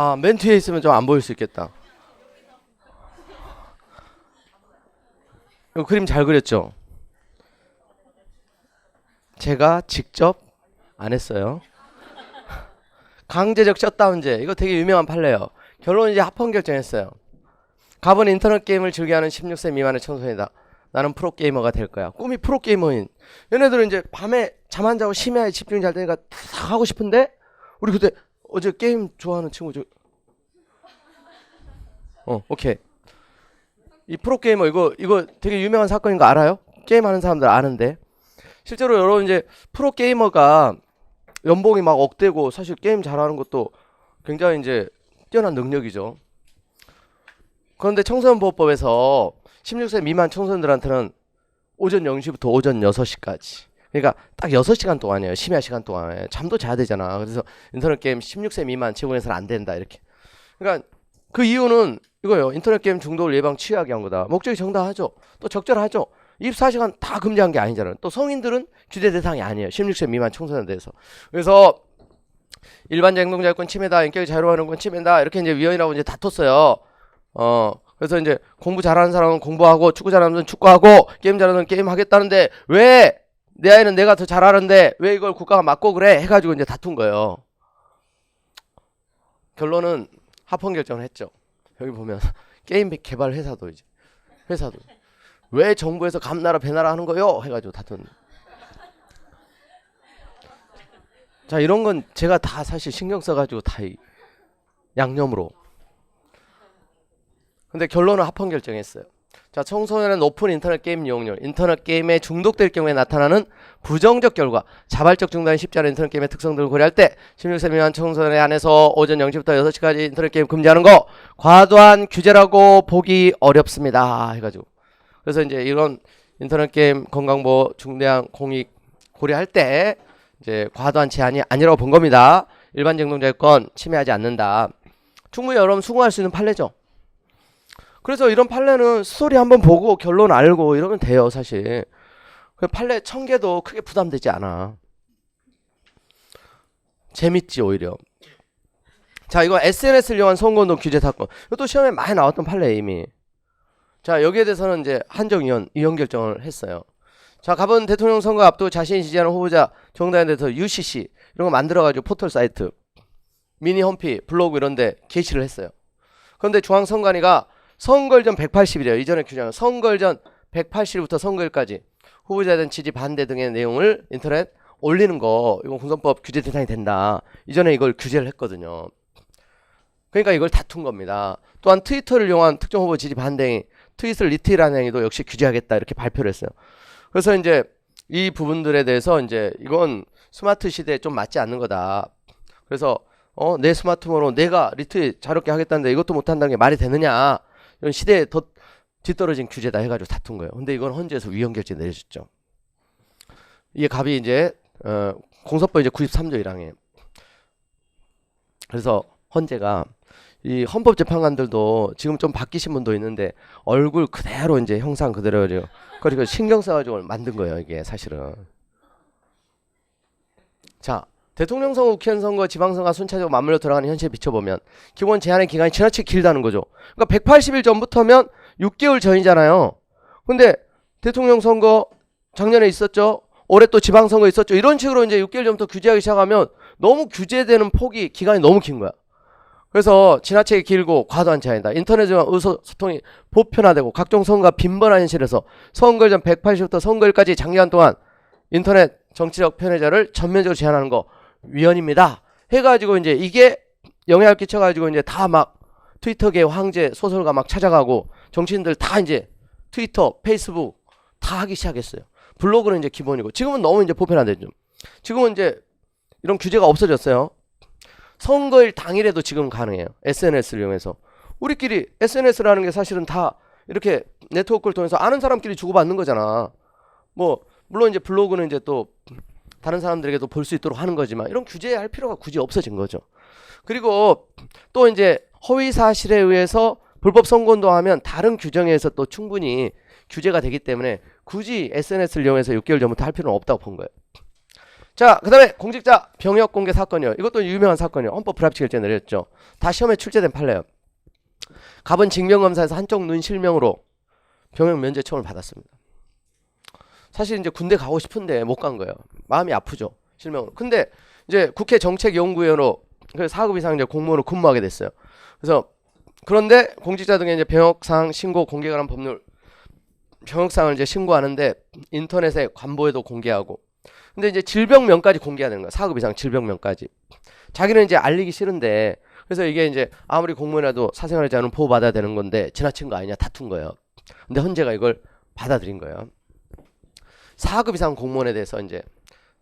아, 맨 뒤에 있으면 좀 안 보일 수 있겠다. 이거 그림 잘 그렸죠? 제가 직접 안 했어요. 강제적 셧다운제 이거 되게 유명한 판례예요. 결론 이제 합헌 결정했어요. 갑은 인터넷 게임을 즐겨하는 16세 미만의 청소년이다. 나는 프로 게이머가 될 거야. 꿈이 프로 게이머인. 얘네들은 이제 밤에 잠 안 자고 심야에 집중이 잘 되니까 다 하고 싶은데 우리 그때 어제 게임 좋아하는 친구 저 어, 오케이. 이 프로 게이머 이거 이거 되게 유명한 사건인 거 알아요? 게임 하는 사람들 아는데. 실제로 여러분 이제 프로 게이머가 연봉이 막 억대고 사실 게임 잘하는 것도 굉장히 이제 뛰어난 능력이죠. 그런데 청소년 보호법에서 16세 미만 청소년들한테는 오전 0시부터 오전 6시까지. 그러니까 딱 6시간 동안이에요. 심야 시간 동안에. 잠도 자야 되잖아. 그래서 인터넷 게임 16세 미만 제공해서는 안 된다. 이렇게. 그러니까 그 이유는 이거예요. 인터넷 게임 중독을 예방 취하게 한 거다. 목적이 정당하죠. 또 적절하죠. 24시간 다 금지한 게 아니잖아요. 또 성인들은 규제 대상이 아니에요. 16세 미만 청소년에 대해서. 그래서 일반적 행동자유권 침해다, 인격이 자유로워하는 건 침해다 이렇게 이제 위원이라고 이제 다퉜어요. 어 그래서 이제 공부 잘하는 사람은 공부하고 축구 잘하는 사람은 축구하고 게임 잘하는 사람은 게임 하겠다는데 왜 내 아이는 내가 더 잘하는데 왜 이걸 국가가 막고 그래 해가지고 이제 다툰 거예요. 결론은 합헌 결정을 했죠. 여기 보면 게임 개발 회사도 이제 회사도 왜 정부에서 감나라 배나라 하는 거요 해가지고 다툰. 자 이런 건 제가 다 사실 신경 써가지고 다 이- 양념으로. 근데 결론은 합헌 결정했어요. 자 청소년의 높은 인터넷 게임 이용률, 인터넷 게임에 중독될 경우에 나타나는 부정적 결과, 자발적 중단이 쉽지 않은 인터넷 게임의 특성들을 고려할 때 16세 미만 청소년에 한해서 오전 0시부터 6시까지 인터넷 게임 금지하는 거 과도한 규제라고 보기 어렵습니다. 해가지고 그래서 이제 이런 인터넷 게임 건강보호 중대한 공익 고려할 때 이제 과도한 제한이 아니라고 본 겁니다. 일반 정동자유권 침해하지 않는다. 충분히 여러분 수긍할 수 있는 판례죠. 그래서 이런 판례는 스토리 한번 보고 결론 알고 이러면 돼요, 사실. 그 판례 천 개도 크게 부담되지 않아. 재밌지 오히려. 자, 이거 SNS를 이용한 선거운동 규제 사건. 이것도 시험에 많이 나왔던 판례 이미. 자, 여기에 대해서는 이제 한정위원 의원 결정을 했어요. 자, 가본 대통령 선거 앞두고 자신이 지지하는 후보자 정당에 대해서 UCC 이런 거 만들어가지고 포털 사이트, 미니 홈피, 블로그 이런데 게시를 했어요. 그런데 중앙선관위가 선거일 전 180일이에요. 이전에 규정은 선거일 전 180일부터 선거일까지 후보자에 대한 지지 반대 등의 내용을 인터넷 올리는 거 이건 공선법 규제 대상이 된다. 이전에 이걸 규제를 했거든요. 그러니까 이걸 다툰 겁니다. 또한 트위터를 이용한 특정 후보 지지 반대 행위, 트윗을 리트라는 행위도 역시 규제하겠다 이렇게 발표를 했어요. 그래서 이제 이 부분들에 대해서 이제 이건 스마트 시대에 좀 맞지 않는 거다. 그래서 어, 내 스마트폰으로 내가 리트윗 자유롭게 하겠다는데 이것도 못한다는 게 말이 되느냐. 이런 시대에 더 뒤떨어진 규제다 해가지고 다툰 거예요. 근데 이건 헌재에서 위헌 결정 내려줬죠. 이게 갑이 이제 어, 공소법 이제 93조 1항에 그래서 헌재가 이 헌법재판관들도 지금 좀 바뀌신 분도 있는데 얼굴 그대로 이제 형상 그대로죠. 그리고 신경 써가지고 만든 거예요 이게 사실은. 자 대통령 선거, 국회의원 선거, 지방선거가 순차적으로 맞물려 들어가는 현실에 비춰보면 기본 제한의 기간이 지나치게 길다는 거죠. 그러니까 180일 전부터면 6개월 전이잖아요. 근데 대통령 선거 작년에 있었죠. 올해 또 지방선거 있었죠. 이런 식으로 이제 6개월 전부터 규제하기 시작하면 너무 규제되는 폭이 기간이 너무 긴 거야. 그래서 지나치게 길고 과도한 제한이다. 인터넷과 의소통이 보편화되고 각종 선거가 빈번한 현실에서 선거일 전 180부터 선거일까지 장기간 동안 인터넷 정치적 편애자를 전면적으로 제한하는 거 위헌입니다. 해가지고 이제 이게 영향을 끼쳐가지고 이제 다 막 트위터계 황제 소설가 막 찾아가고 정치인들 다 이제 트위터, 페이스북 다 하기 시작했어요. 블로그는 이제 기본이고 지금은 너무 이제 보편화되죠. 지금은 이제 이런 규제가 없어졌어요. 선거일 당일에도 지금 가능해요. SNS를 이용해서 우리끼리 SNS라는 게 사실은 다 이렇게 네트워크를 통해서 아는 사람끼리 주고받는 거잖아. 뭐 물론 이제 블로그는 이제 또 다른 사람들에게도 볼 수 있도록 하는 거지만 이런 규제할 필요가 굳이 없어진 거죠. 그리고 또 이제 허위 사실에 의해서 불법 선거운동 하면 다른 규정에 의해서 또 충분히 규제가 되기 때문에 굳이 SNS를 이용해서 6개월 전부터 할 필요는 없다고 본 거예요. 자, 그 다음에 공직자 병역 공개 사건이요. 이것도 유명한 사건이요. 헌법 불합치 결정 내렸죠. 다 시험에 출제된 판례요. 갑은 징병검사에서 한쪽 눈 실명으로 병역 면제 청을 받았습니다. 사실 이제 군대 가고 싶은데 못 간 거예요. 마음이 아프죠. 실명으로. 근데 이제 국회 정책연구위원으로 그 4급 이상 이제 공무원으로 근무하게 됐어요. 그래서 그런데 공직자 등의 이제 병역상 신고 공개 관한 법률 병역상을 이제 신고하는데 인터넷에 관보에도 공개하고 근데 이제 질병명까지 공개해야 되는 거야. 4급 이상 질병명까지. 자기는 이제 알리기 싫은데 그래서 이게 이제 아무리 공무원이라도 사생활에 대한 보호받아야 되는 건데 지나친 거 아니냐 다툰 거예요. 근데 헌재가 이걸 받아들인 거예요. 4급 이상 공무원에 대해서 이제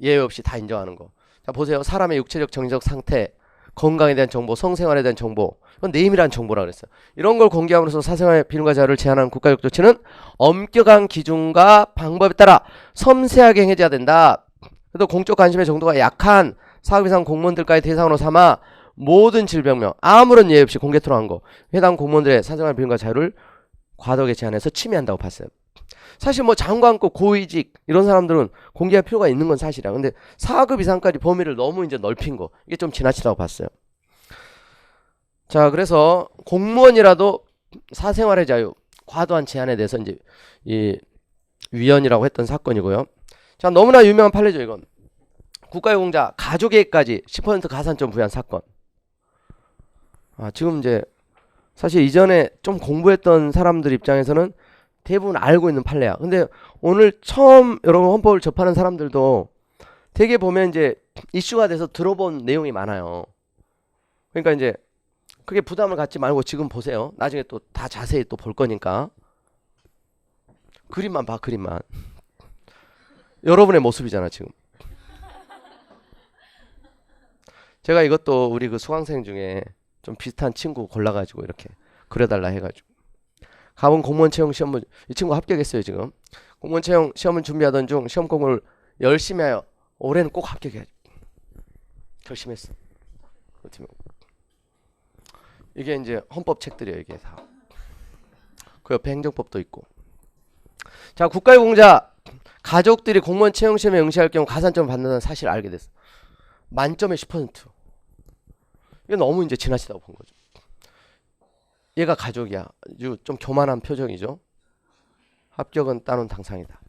예외 없이 다 인정하는 거. 자 보세요. 사람의 육체적 정신적 상태, 건강에 대한 정보, 성생활에 대한 정보, 이건 네임이라는 정보라 그랬어요. 이런 걸 공개함으로써 사생활 비밀과 자료를 제한하는 국가적 조치는 엄격한 기준과 방법에 따라 섬세하게 행해져야 된다. 그래도 공적 관심의 정도가 약한 4급 이상 공무원들까지 대상으로 삼아 모든 질병명 아무런 예외 없이 공개 토론한 거 해당 공무원들의 사생활 비밀과 자유를 과도하게 제한해서 침해한다고 봤어요. 사실 뭐 장관급 고위직 이런 사람들은 공개할 필요가 있는 건 사실이야. 근데 4급 이상까지 범위를 너무 이제 넓힌 거 이게 좀 지나치다고 봤어요. 자, 그래서 공무원이라도 사생활의 자유 과도한 제한에 대해서 이제 이 위헌이라고 했던 사건이고요. 자, 너무나 유명한 판례죠, 이건. 국가유공자 가족에게까지 10% 가산점 부여한 사건. 아, 지금 이제 사실 이전에 좀 공부했던 사람들 입장에서는 대부분 알고 있는 판례야. 근데 오늘 처음 여러분 헌법을 접하는 사람들도 되게 보면 이제 이슈가 돼서 들어본 내용이 많아요. 그러니까 이제 그게 부담을 갖지 말고 지금 보세요. 나중에 또 다 자세히 또 볼 거니까. 그림만 봐, 그림만. 여러분의 모습이잖아, 지금. 제가 이것도 우리 그 수강생 중에 좀 비슷한 친구 골라가지고 이렇게 그려달라 해가지고. 가본 공무원 채용 시험을, 이 친구 합격했어요, 지금. 공무원 채용 시험을 준비하던 중 시험 공부를 열심히 하여 올해는 꼭 합격해야지. 결심했어. 이게 이제 헌법 책들이에요, 이게 다. 그 옆에 행정법도 있고. 자, 국가유공자 가족들이 공무원 채용 시험에 응시할 경우 가산점을 받는다는 사실을 알게 됐어. 만점에 10%. 이게 너무 이제 지나치다고 본 거죠. 얘가 가족이야. 좀 교만한 표정이죠. 합격은 따놓은 당상이다.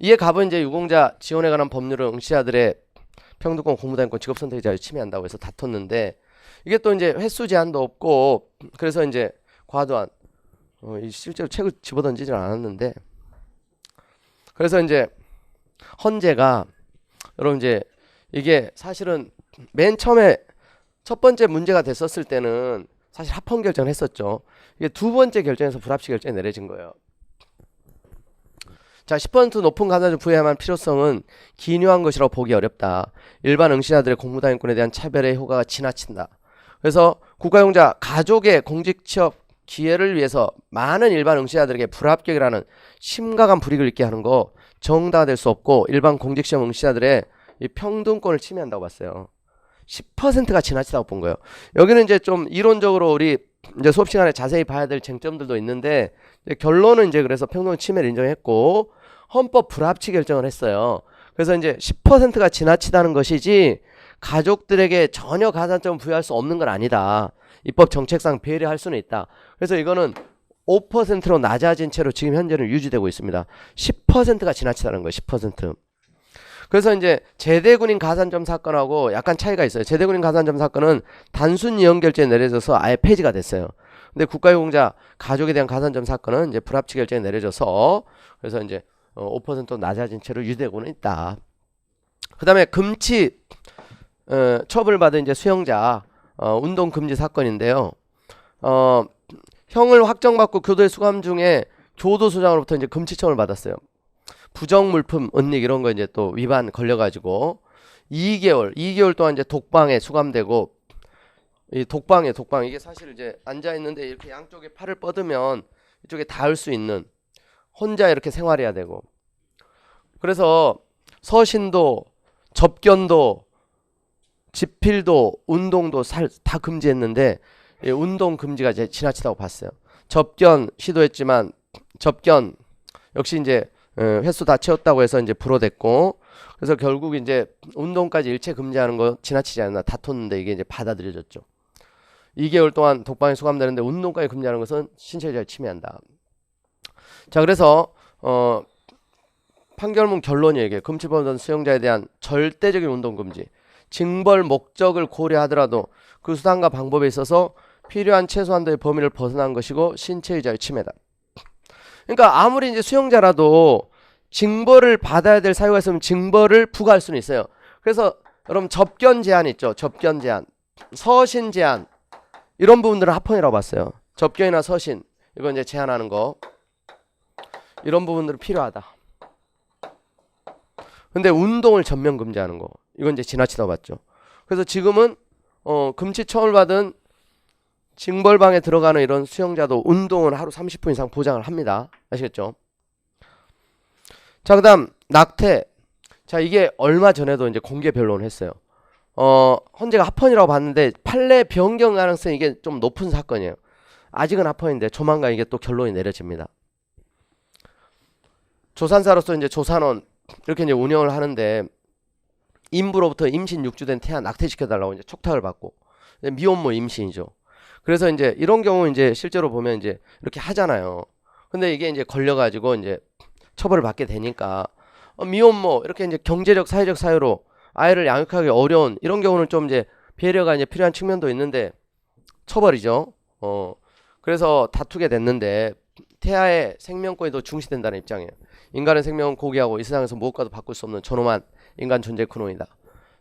이에 갑은 이제 유공자 지원에 관한 법률을 응시자들의 평등권, 공무단권, 직업선택의 자유 침해한다고 해서 다퉜는데 이게 또 이제 횟수 제한도 없고 그래서 이제 과도한 어, 이 실제로 책을 집어던지진 않았는데 그래서 이제 헌재가 여러분 이제 이게 사실은 맨 처음에 첫 번째 문제가 됐었을 때는 사실 합헌 결정을 했었죠. 이게 두 번째 결정에서 불합치 결정이 내려진 거예요. 자, 10% 높은 가산을 부여해야만 필요성은 기묘한 것이라고 보기 어렵다. 일반 응시자들의 공무단위권에 대한 차별의 효과가 지나친다. 그래서 국가용자 가족의 공직 취업 기회를 위해서 많은 일반 응시자들에게 불합격이라는 심각한 불이익을 있게 하는 거 정당화될 수 없고 일반 공직 시험 응시자들의 이 평등권을 침해한다고 봤어요. 10%가 지나치다고 본 거예요. 여기는 이제 좀 이론적으로 우리 이제 수업 시간에 자세히 봐야 될 쟁점들도 있는데 이제 결론은 이제 그래서 평등 침해를 인정했고 헌법 불합치 결정을 했어요. 그래서 이제 10%가 지나치다는 것이지 가족들에게 전혀 가산점 부여할 수 없는 건 아니다. 입법 정책상 배려할 수는 있다. 그래서 이거는 5%로 낮아진 채로 지금 현재는 유지되고 있습니다. 10%가 지나치다는 거예요. 10%. 그래서 이제 제대군인 가산점 사건하고 약간 차이가 있어요. 제대군인 가산점 사건은 단순 이용 결제 내려져서 아예 폐지가 됐어요. 근데 국가유공자 가족에 대한 가산점 사건은 이제 불합치 결정이 내려져서 그래서 이제 어, 5% 낮아진 채로 유지되고는 있다. 그다음에 금치 어, 처벌받은 이제 수형자 어, 운동 금지 사건인데요. 어, 형을 확정받고 교도에 수감 중에 교도소장으로부터 이제 금지청을 받았어요. 부정 물품, 은닉 이런 거 이제 또 위반 걸려가지고 2개월, 2개월 동안 이제 독방에 수감되고 이 독방에 독방 이게 사실 이제 앉아 있는데 이렇게 양쪽에 팔을 뻗으면 이쪽에 닿을 수 있는 혼자 이렇게 생활해야 되고 그래서 서신도 접견도 집필도 운동도 살, 다 금지했는데 이 운동 금지가 이제 지나치다고 봤어요. 접견 시도했지만 접견 역시 이제 어, 횟수 다 채웠다고 해서 이제 불어댔고 그래서 결국 이제 운동까지 일체 금지하는 거 지나치지 않나 다퉜는데 이게 이제 받아들여졌죠. 2개월 동안 독방에 수감되는데 운동까지 금지하는 것은 신체자를 침해한다. 자, 그래서 어 판결문 결론이 이게 금치범전 수용자에 대한 절대적인 운동 금지, 징벌 목적을 고려하더라도 그 수단과 방법에 있어서 필요한 최소한도의 범위를 벗어난 것이고 신체의자의 침해다. 그러니까 아무리 이제 수용자라도 징벌을 받아야 될 사유가 있으면 징벌을 부과할 수는 있어요. 그래서 여러분 접견 제한 있죠. 접견 제한, 서신 제한 이런 부분들은 합헌이라고 봤어요. 접견이나 서신 이거 이제 제한하는 거 이런 부분들은 필요하다. 근데 운동을 전면 금지하는 거 이건 이제 지나치다고 봤죠. 그래서 지금은 어, 금지청을 받은 징벌방에 들어가는 이런 수용자도 운동을 하루 30분 이상 보장을 합니다. 아시겠죠? 자, 그 다음 낙태. 자, 이게 얼마 전에도 이제 공개 변론을 했어요. 어, 헌재가 합헌이라고 봤는데 판례 변경 가능성이 이게 좀 높은 사건이에요. 아직은 합헌인데 조만간 이게 또 결론이 내려집니다. 조산사로서 이제 조산원 이렇게 이제 운영을 하는데 인부로부터 임신 6주 된 태아 낙태시켜 달라고 이제 촉탁을 받고 미혼모 임신이죠. 그래서 이제 이런 경우 이제 실제로 보면 이제 이렇게 하잖아요. 근데 이게 이제 걸려가지고 이제 처벌을 받게 되니까 어, 미혼모 이렇게 이제 경제적 사회적 사유로 아이를 양육하기 어려운 이런 경우는 좀 이제 배려가 이제 필요한 측면도 있는데 처벌이죠. 어 그래서 다투게 됐는데 태아의 생명권이 더 중시된다는 입장이에요. 인간의 생명은 고귀하고 이 세상에서 무엇과도 바꿀 수 없는 존엄한 인간 존재 근원이다.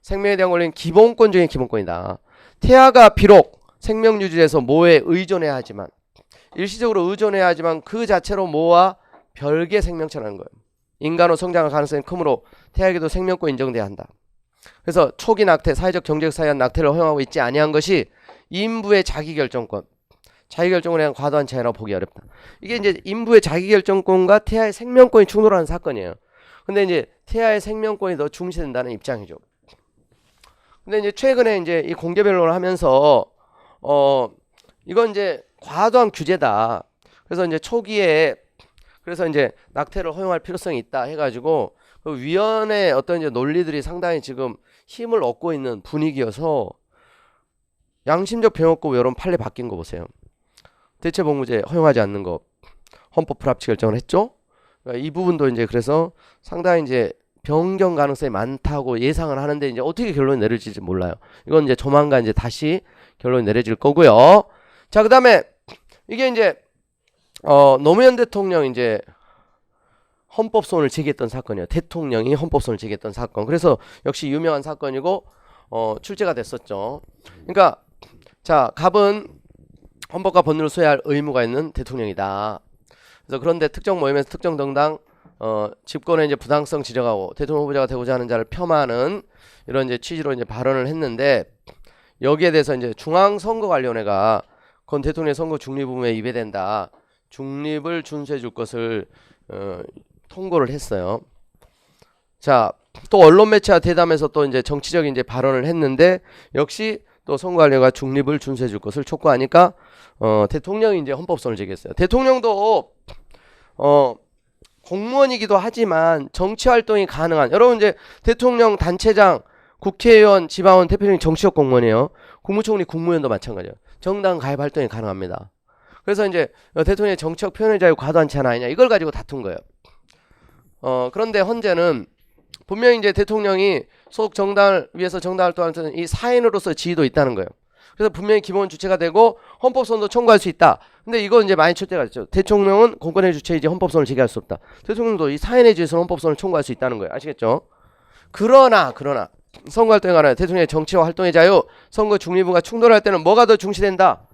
생명에 대한 권리는 기본권 중의 기본권이다. 태아가 비록 생명 유지에서 모에 의존해야 하지만 일시적으로 의존해야 하지만 그 자체로 모와 별개 생명체라는 거예요. 인간의 성장할 가능성이 크므로 태아에게도 생명권 인정돼야 한다. 그래서 초기 낙태, 사회적 경제적 사이한 낙태를 허용하고 있지 아니한 것이 인부의 자기결정권, 자기결정에 대한 과도한 제한이라고 보기 어렵다. 이게 이제 인부의 자기결정권과 태아의 생명권이 충돌하는 사건이에요. 근데 이제 태아의 생명권이 더 중시된다는 입장이죠. 근데 이제 최근에 이제 이 공개 변론을 하면서 어 이건 이제 과도한 규제다. 그래서 이제 초기에 그래서 이제 낙태를 허용할 필요성이 있다 해가지고 그 위원회 어떤 이제 논리들이 상당히 지금 힘을 얻고 있는 분위기여서 양심적 병역법 여러분 판례 바뀐 거 보세요. 대체 복무제 허용하지 않는 거 헌법 불합치 결정을 했죠. 그러니까 이 부분도 이제 그래서 상당히 이제 변경 가능성이 많다고 예상을 하는데 이제 어떻게 결론이 내려질지 몰라요. 이건 이제 조만간 이제 다시 결론이 내려질 거고요. 자, 그 다음에 이게 이제 어 노무현 대통령 이제 헌법소원을 제기했던 사건이에요. 대통령이 헌법소원을 제기했던 사건. 그래서 역시 유명한 사건이고 어 출제가 됐었죠. 그러니까 자, 갑은 헌법과 법률을 수행할 의무가 있는 대통령이다. 그래서 그런데 특정 모임에서 특정 정당 어, 집권의 이제 부당성 지적하고 대통령 후보자가 되고자 하는 자를 폄하하는 이런 이제 취지로 이제 발언을 했는데 여기에 대해서 이제 중앙선거관리원회가 건 대통령의 선거 중립 부분에 위배된다. 중립을 준수해 줄 것을 어, 통고를 했어요. 자, 또 언론 매체와 대담해서 또 이제 정치적인 이제 발언을 했는데 역시 또 선거관리가 중립을 준수해 줄 것을 촉구하니까 어, 대통령이 이제 헌법선을 제기했어요. 대통령도 어, 공무원이기도 하지만 정치 활동이 가능한 여러분 이제 대통령 단체장 국회의원 지방원 대표님 정치적 공무원이에요 국무총리 국무위원도 마찬가지예요 정당 가입 활동이 가능합니다 그래서 이제 대통령의 정치적 표현의 자유 과도한 제한 아니냐 이걸 가지고 다툰 거예요 어 그런데 헌재는 분명히 이제 대통령이 소속 정당을 위해서 정당 활동하는 이 사인으로서 지위도 있다는 거예요 그래서 분명히 기본 주체가 되고 헌법선도 청구할 수 있다. 근데 이거 이제 많이 출제가 됐죠. 대통령은 공권의 주체이지 헌법선을 제기할 수 없다. 대통령도 이 사인에 지어서 헌법선을 청구할 수 있다는 거예요. 아시겠죠? 그러나 그러나 선거활동에 관한 대통령의 정치와 활동의 자유, 선거 중립과 충돌할 때는 뭐가 더 중시된다?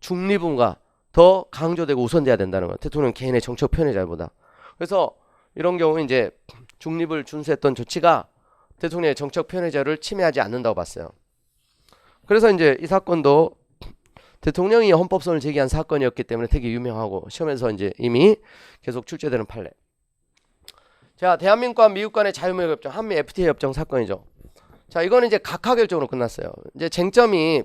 중립과 더 강조되고 우선돼야 된다는 거예요. 대통령 개인의 정치적 표현의 자유보다. 그래서 이런 경우 이제 중립을 준수했던 조치가 대통령의 정치적 표현의 자유를 침해하지 않는다고 봤어요. 그래서 이제 이 사건도 대통령이 헌법선을 제기한 사건이었기 때문에 되게 유명하고 시험에서 이제 이미 계속 출제되는 판례. 자, 대한민국과 미국 간의 자유무역 협정, 한미 FTA 협정 사건이죠. 자, 이거는 이제 각하 결정으로 끝났어요. 이제 쟁점이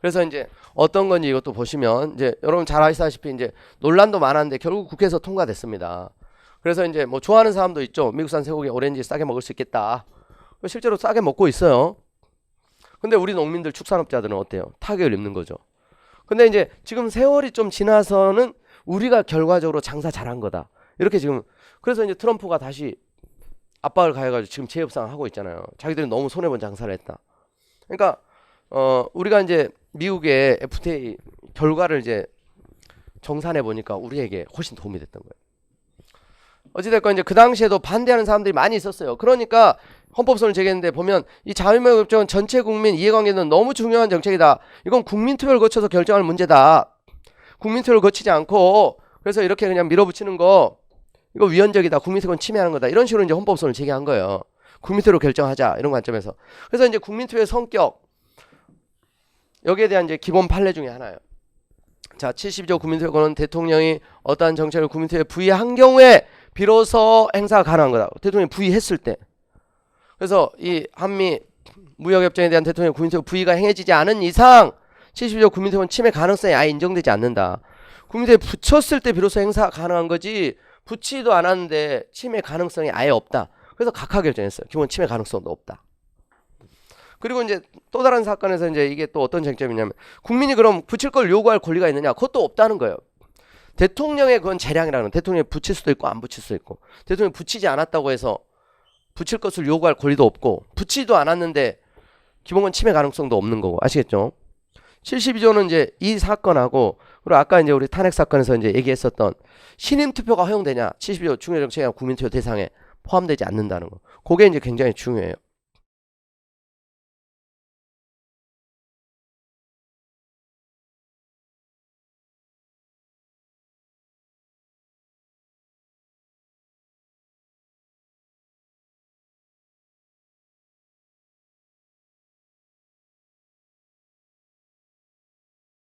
그래서 이제 어떤 건지 이것도 보시면 이제 여러분 잘 아시다시피 이제 논란도 많았는데 결국 국회에서 통과됐습니다. 그래서 이제 뭐 좋아하는 사람도 있죠. 미국산 쇠고기 오렌지 싸게 먹을 수 있겠다. 실제로 싸게 먹고 있어요. 근데 우리 농민들 축산업자들은 어때요? 타격을 입는 거죠. 근데 이제 지금 세월이 좀 지나서는 우리가 결과적으로 장사 잘한 거다. 이렇게 지금 그래서 이제 트럼프가 다시 압박을 가해가지고 지금 재협상을 하고 있잖아요. 자기들이 너무 손해본 장사를 했다. 그러니까 어 우리가 이제 미국의 FTA 결과를 이제 정산해 보니까 우리에게 훨씬 도움이 됐던 거예요. 어찌됐건 이제 그 당시에도 반대하는 사람들이 많이 있었어요. 그러니까 헌법소원을 제기했는데 보면 이 자유무역협정은 전체 국민 이해관계는 너무 중요한 정책이다. 이건 국민투표를 거쳐서 결정할 문제다. 국민투표를 거치지 않고 그래서 이렇게 그냥 밀어붙이는 거 이거 위헌적이다. 국민세권 침해하는 거다. 이런 식으로 이제 헌법소원을 제기한 거예요. 국민투표로 결정하자 이런 관점에서. 그래서 이제 국민투표의 성격 여기에 대한 이제 기본 판례 중에 하나예요. 자, 72조 국민투표권은 대통령이 어떠한 정책을 국민투표에 부의한 경우에 비로소 행사가 가능한 거다. 대통령이 부의했을 때. 그래서 이 한미 무역협정에 대한 대통령 국민투표 부의가 행해지지 않은 이상 72조 국민투표권 침해 가능성이 아예 인정되지 않는다. 국민투표에 붙였을 때 비로소 행사가 가능한 거지 붙이지도 않았는데 침해 가능성이 아예 없다. 그래서 각하 결정했어요. 기본 침해 가능성도 없다. 그리고 이제 또 다른 사건에서 이제 이게 또 어떤 쟁점이냐면 국민이 그럼 붙일 걸 요구할 권리가 있느냐? 그것도 없다는 거예요. 대통령의 그건 재량이라는. 대통령이 붙일 수도 있고 안 붙일 수도 있고 대통령이 붙이지 않았다고 해서 붙일 것을 요구할 권리도 없고 붙이지도 않았는데 기본권 침해 가능성도 없는 거고 아시겠죠? 72조는 이제 이 사건하고 그리고 아까 이제 우리 탄핵 사건에서 이제 얘기했었던 신임 투표가 허용되냐 72조 중요정책이나 국민투표 대상에 포함되지 않는다는 거. 그게 이제 굉장히 중요해요.